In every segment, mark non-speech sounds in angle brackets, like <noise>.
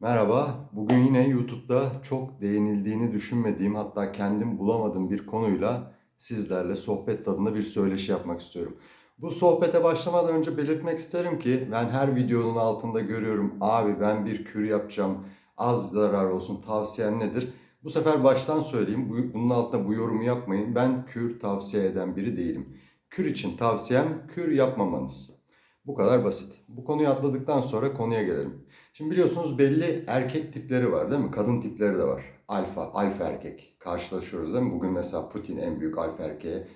Merhaba. Bugün yine YouTube'da çok değinildiğini düşünmediğim hatta kendim bulamadığım bir konuyla sizlerle sohbet tadında bir söyleşi yapmak istiyorum. Bu sohbete başlamadan önce belirtmek isterim ki ben her videonun altında görüyorum abi ben bir kür yapacağım az zarar olsun tavsiyen nedir? Bu sefer baştan söyleyeyim bu- bunun altında bu yorumu yapmayın. Ben kür tavsiye eden biri değilim. Kür için tavsiyem kür yapmamanız. Bu kadar basit. Bu konuyu atladıktan sonra konuya gelelim. Şimdi biliyorsunuz belli erkek tipleri var değil mi? Kadın tipleri de var. Alfa, alfa erkek. Karşılaşıyoruz değil mi? Bugün mesela Putin en büyük alfa erkeğe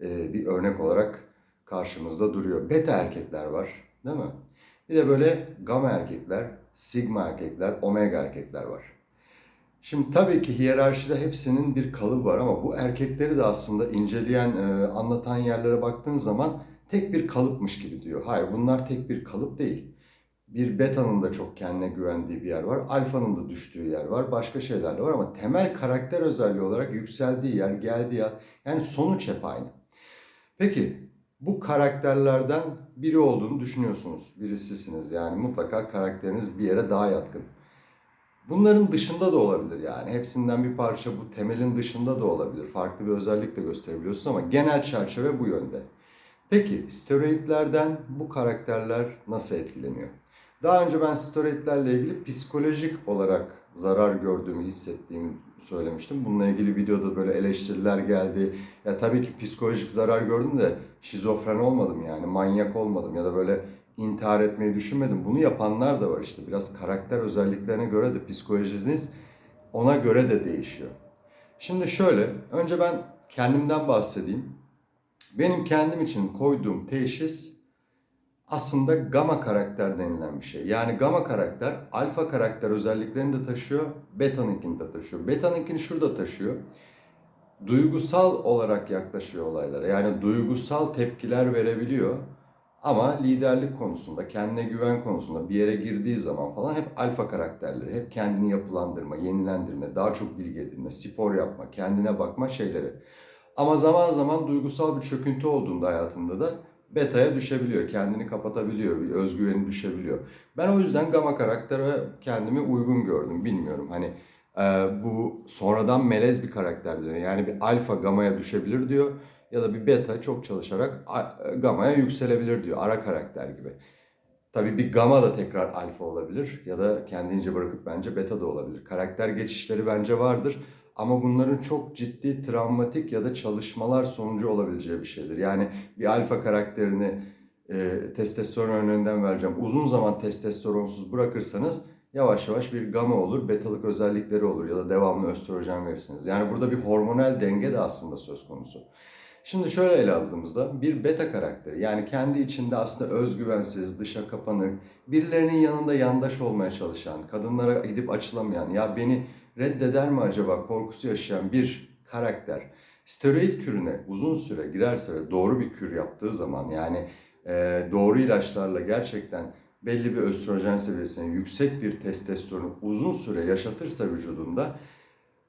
e, bir örnek olarak karşımızda duruyor. Beta erkekler var değil mi? Bir de böyle gamma erkekler, sigma erkekler, omega erkekler var. Şimdi tabii ki hiyerarşide hepsinin bir kalıbı var ama bu erkekleri de aslında inceleyen, e, anlatan yerlere baktığın zaman tek bir kalıpmış gibi diyor. Hayır bunlar tek bir kalıp değil. Bir beta'nın da çok kendine güvendiği bir yer var. Alfa'nın da düştüğü yer var. Başka şeyler de var ama temel karakter özelliği olarak yükseldiği yer, geldiği yer yani sonuç hep aynı. Peki bu karakterlerden biri olduğunu düşünüyorsunuz. Birisisiniz yani mutlaka karakteriniz bir yere daha yatkın. Bunların dışında da olabilir yani. Hepsinden bir parça bu temelin dışında da olabilir. Farklı bir özellik de gösterebiliyorsun ama genel çerçeve bu yönde. Peki steroidlerden bu karakterler nasıl etkileniyor? Daha önce ben steroidlerle ilgili psikolojik olarak zarar gördüğümü hissettiğimi söylemiştim. Bununla ilgili videoda böyle eleştiriler geldi. Ya tabii ki psikolojik zarar gördüm de şizofren olmadım yani manyak olmadım ya da böyle intihar etmeyi düşünmedim. Bunu yapanlar da var işte. Biraz karakter özelliklerine göre de psikolojiniz ona göre de değişiyor. Şimdi şöyle, önce ben kendimden bahsedeyim. Benim kendim için koyduğum teşhis aslında gamma karakter denilen bir şey. Yani gamma karakter alfa karakter özelliklerini de taşıyor, beta'nınkini de taşıyor. Beta'nınkini şurada taşıyor. Duygusal olarak yaklaşıyor olaylara. Yani duygusal tepkiler verebiliyor. Ama liderlik konusunda, kendine güven konusunda bir yere girdiği zaman falan hep alfa karakterleri, hep kendini yapılandırma, yenilendirme, daha çok bilgi edinme, spor yapma, kendine bakma şeyleri. Ama zaman zaman duygusal bir çöküntü olduğunda hayatında da beta'ya düşebiliyor, kendini kapatabiliyor, bir özgüveni düşebiliyor. Ben o yüzden gamma karaktere kendimi uygun gördüm, bilmiyorum. Hani e, bu sonradan melez bir karakter diyor. Yani bir alfa gamaya düşebilir diyor ya da bir beta çok çalışarak a- gamaya yükselebilir diyor, ara karakter gibi. Tabii bir gamma da tekrar alfa olabilir ya da kendince bırakıp bence beta da olabilir. Karakter geçişleri bence vardır ama bunların çok ciddi travmatik ya da çalışmalar sonucu olabileceği bir şeydir. Yani bir alfa karakterini e, testosteron örneğinden vereceğim. Uzun zaman testosteronsuz bırakırsanız yavaş yavaş bir gamma olur, betalık özellikleri olur ya da devamlı östrojen verirsiniz. Yani burada bir hormonal denge de aslında söz konusu. Şimdi şöyle ele aldığımızda bir beta karakteri yani kendi içinde aslında özgüvensiz, dışa kapanık, birilerinin yanında yandaş olmaya çalışan, kadınlara gidip açılamayan, ya beni reddeder mi acaba korkusu yaşayan bir karakter steroid kürüne uzun süre girerse ve doğru bir kür yaptığı zaman yani e, doğru ilaçlarla gerçekten belli bir östrojen seviyesine yüksek bir testosteronu uzun süre yaşatırsa vücudunda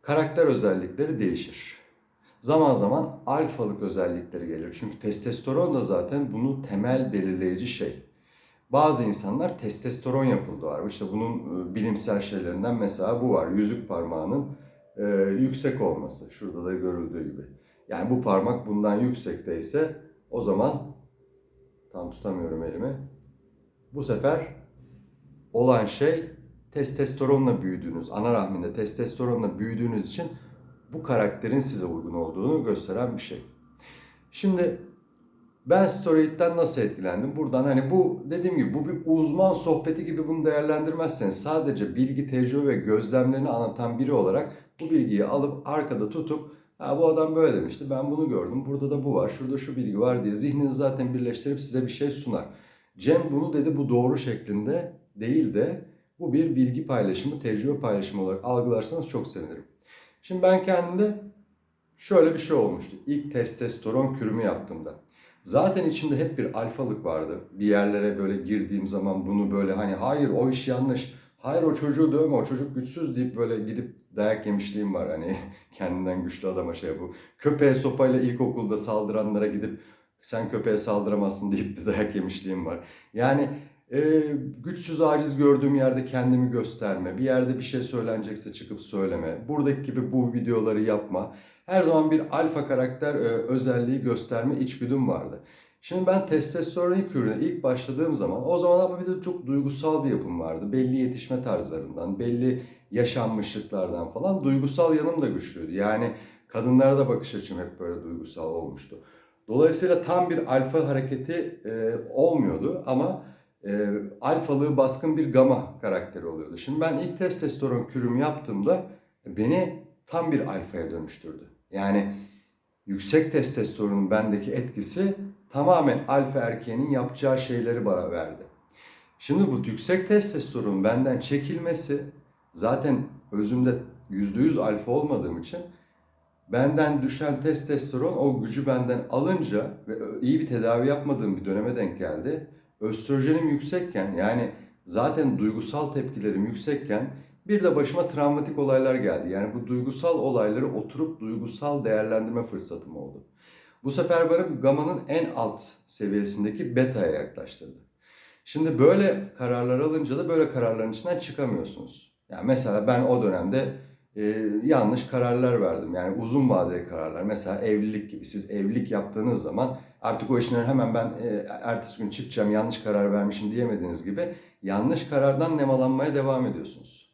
karakter özellikleri değişir. Zaman zaman alfalık özellikleri gelir. Çünkü testosteron da zaten bunun temel belirleyici şey. Bazı insanlar testosteron yapıldı var. İşte bunun e, bilimsel şeylerinden mesela bu var. Yüzük parmağının e, yüksek olması. Şurada da görüldüğü gibi. Yani bu parmak bundan yüksekteyse o zaman tam tutamıyorum elimi. Bu sefer olan şey testosteronla büyüdüğünüz, ana rahminde testosteronla büyüdüğünüz için bu karakterin size uygun olduğunu gösteren bir şey. Şimdi ben steroidden nasıl etkilendim? Buradan hani bu dediğim gibi bu bir uzman sohbeti gibi bunu değerlendirmezseniz sadece bilgi, tecrübe ve gözlemlerini anlatan biri olarak bu bilgiyi alıp arkada tutup ha bu adam böyle demişti ben bunu gördüm burada da bu var şurada şu bilgi var diye zihninizi zaten birleştirip size bir şey sunar. Cem bunu dedi bu doğru şeklinde değil de bu bir bilgi paylaşımı, tecrübe paylaşımı olarak algılarsanız çok sevinirim. Şimdi ben kendimde şöyle bir şey olmuştu. İlk testosteron kürümü yaptığımda. Zaten içimde hep bir alfalık vardı. Bir yerlere böyle girdiğim zaman bunu böyle hani hayır o iş yanlış. Hayır o çocuğu dövme o çocuk güçsüz deyip böyle gidip dayak yemişliğim var. Hani <laughs> kendinden güçlü adama şey bu. Köpeğe sopayla ilkokulda saldıranlara gidip sen köpeğe saldıramazsın deyip bir dayak yemişliğim var. Yani e, güçsüz aciz gördüğüm yerde kendimi gösterme, bir yerde bir şey söylenecekse çıkıp söyleme, buradaki gibi bu videoları yapma. Her zaman bir alfa karakter e, özelliği gösterme içgüdüm vardı. Şimdi ben testosteron ilk ürüne ilk başladığım zaman o zaman ama bir de çok duygusal bir yapım vardı. Belli yetişme tarzlarından, belli yaşanmışlıklardan falan duygusal yanım da güçlüydü. Yani kadınlara da bakış açım hep böyle duygusal olmuştu. Dolayısıyla tam bir alfa hareketi e, olmuyordu ama e, alfalığı baskın bir gama karakteri oluyordu. Şimdi ben ilk testosteron kürümü yaptığımda beni tam bir alfaya dönüştürdü. Yani yüksek testosteronun bendeki etkisi tamamen alfa erkeğinin yapacağı şeyleri bana verdi. Şimdi bu yüksek testosteronun benden çekilmesi zaten özümde %100 alfa olmadığım için benden düşen testosteron o gücü benden alınca ve iyi bir tedavi yapmadığım bir döneme denk geldi. Östrojenim yüksekken yani zaten duygusal tepkilerim yüksekken bir de başıma travmatik olaylar geldi. Yani bu duygusal olayları oturup duygusal değerlendirme fırsatım oldu. Bu sefer bana bu gamanın en alt seviyesindeki beta'ya yaklaştırdı. Şimdi böyle kararlar alınca da böyle kararların içinden çıkamıyorsunuz. Yani mesela ben o dönemde e, yanlış kararlar verdim. Yani uzun vadeli kararlar. Mesela evlilik gibi. Siz evlilik yaptığınız zaman artık o işten hemen ben e, ertesi gün çıkacağım yanlış karar vermişim diyemediğiniz gibi yanlış karardan nemalanmaya devam ediyorsunuz.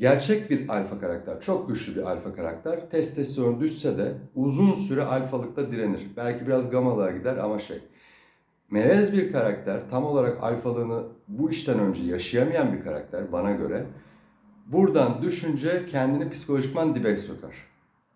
Gerçek bir alfa karakter, çok güçlü bir alfa karakter. Testosteron düşse de uzun süre alfalıkta direnir. Belki biraz gamalığa gider ama şey. Melez bir karakter, tam olarak alfalığını bu işten önce yaşayamayan bir karakter bana göre. Buradan düşünce kendini psikolojikman dibe sokar.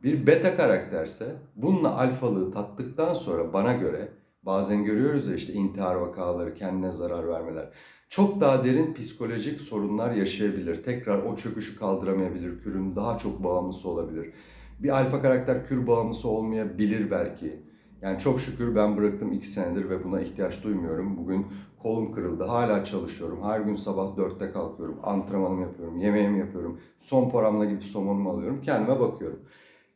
Bir beta karakterse bununla alfalığı tattıktan sonra bana göre bazen görüyoruz ya işte intihar vakaları, kendine zarar vermeler. Çok daha derin psikolojik sorunlar yaşayabilir. Tekrar o çöküşü kaldıramayabilir. Kürün daha çok bağımlısı olabilir. Bir alfa karakter kür bağımlısı olmayabilir belki. Yani çok şükür ben bıraktım iki senedir ve buna ihtiyaç duymuyorum. Bugün kolum kırıldı. Hala çalışıyorum. Her gün sabah dörtte kalkıyorum. Antrenmanımı yapıyorum. Yemeğimi yapıyorum. Son paramla gidip somonumu alıyorum. Kendime bakıyorum.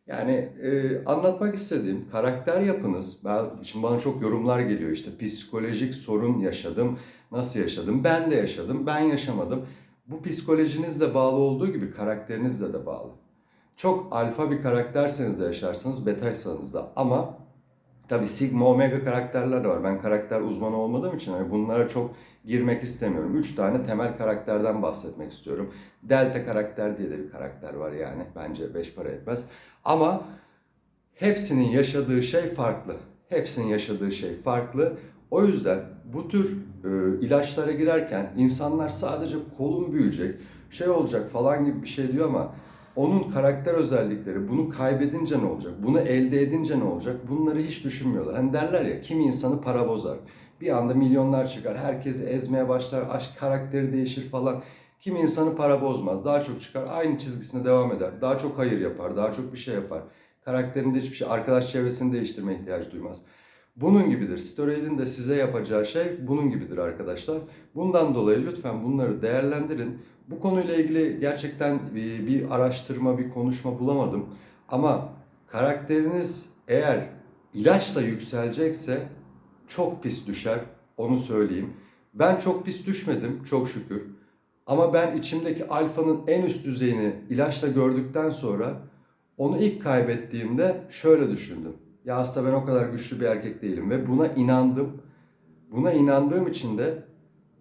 Yani e, anlatmak istediğim karakter yapınız. Ben, şimdi bana çok yorumlar geliyor işte psikolojik sorun yaşadım. Nasıl yaşadım? Ben de yaşadım. Ben yaşamadım. Bu psikolojinizle bağlı olduğu gibi karakterinizle de bağlı. Çok alfa bir karakterseniz de yaşarsınız, betaysanız da. Ama tabii sigma, omega karakterler de var. Ben karakter uzmanı olmadığım için hani bunlara çok girmek istemiyorum. Üç tane temel karakterden bahsetmek istiyorum. Delta karakter diye de bir karakter var yani. Bence beş para etmez. Ama hepsinin yaşadığı şey farklı. Hepsinin yaşadığı şey farklı. O yüzden bu tür e, ilaçlara girerken insanlar sadece kolun büyüyecek, şey olacak falan gibi bir şey diyor ama onun karakter özellikleri, bunu kaybedince ne olacak, bunu elde edince ne olacak bunları hiç düşünmüyorlar. Hani derler ya kimi insanı para bozar. Bir anda milyonlar çıkar, herkesi ezmeye başlar, aşk karakteri değişir falan. Kimi insanı para bozmaz, daha çok çıkar, aynı çizgisine devam eder, daha çok hayır yapar, daha çok bir şey yapar. Karakterinde hiçbir şey, arkadaş çevresini değiştirme ihtiyacı duymaz. Bunun gibidir. Steroidin de size yapacağı şey bunun gibidir arkadaşlar. Bundan dolayı lütfen bunları değerlendirin. Bu konuyla ilgili gerçekten bir, bir araştırma, bir konuşma bulamadım. Ama karakteriniz eğer ilaçla yükselecekse çok pis düşer. Onu söyleyeyim. Ben çok pis düşmedim çok şükür. Ama ben içimdeki alfanın en üst düzeyini ilaçla gördükten sonra onu ilk kaybettiğimde şöyle düşündüm. Ya aslında ben o kadar güçlü bir erkek değilim ve buna inandım. Buna inandığım için de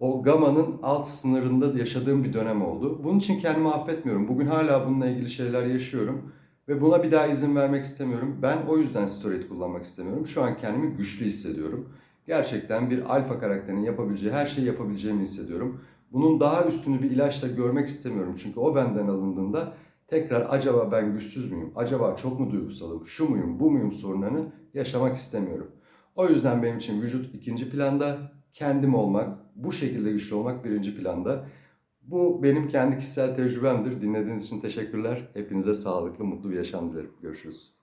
o gamanın alt sınırında yaşadığım bir dönem oldu. Bunun için kendimi affetmiyorum. Bugün hala bununla ilgili şeyler yaşıyorum ve buna bir daha izin vermek istemiyorum. Ben o yüzden steroid kullanmak istemiyorum. Şu an kendimi güçlü hissediyorum. Gerçekten bir alfa karakterinin yapabileceği her şeyi yapabileceğimi hissediyorum. Bunun daha üstünü bir ilaçla görmek istemiyorum. Çünkü o benden alındığında tekrar acaba ben güçsüz müyüm? Acaba çok mu duygusalım? Şu muyum, bu muyum sorunlarını yaşamak istemiyorum. O yüzden benim için vücut ikinci planda, kendim olmak, bu şekilde güçlü olmak birinci planda. Bu benim kendi kişisel tecrübemdir. Dinlediğiniz için teşekkürler. Hepinize sağlıklı, mutlu bir yaşam dilerim. Görüşürüz.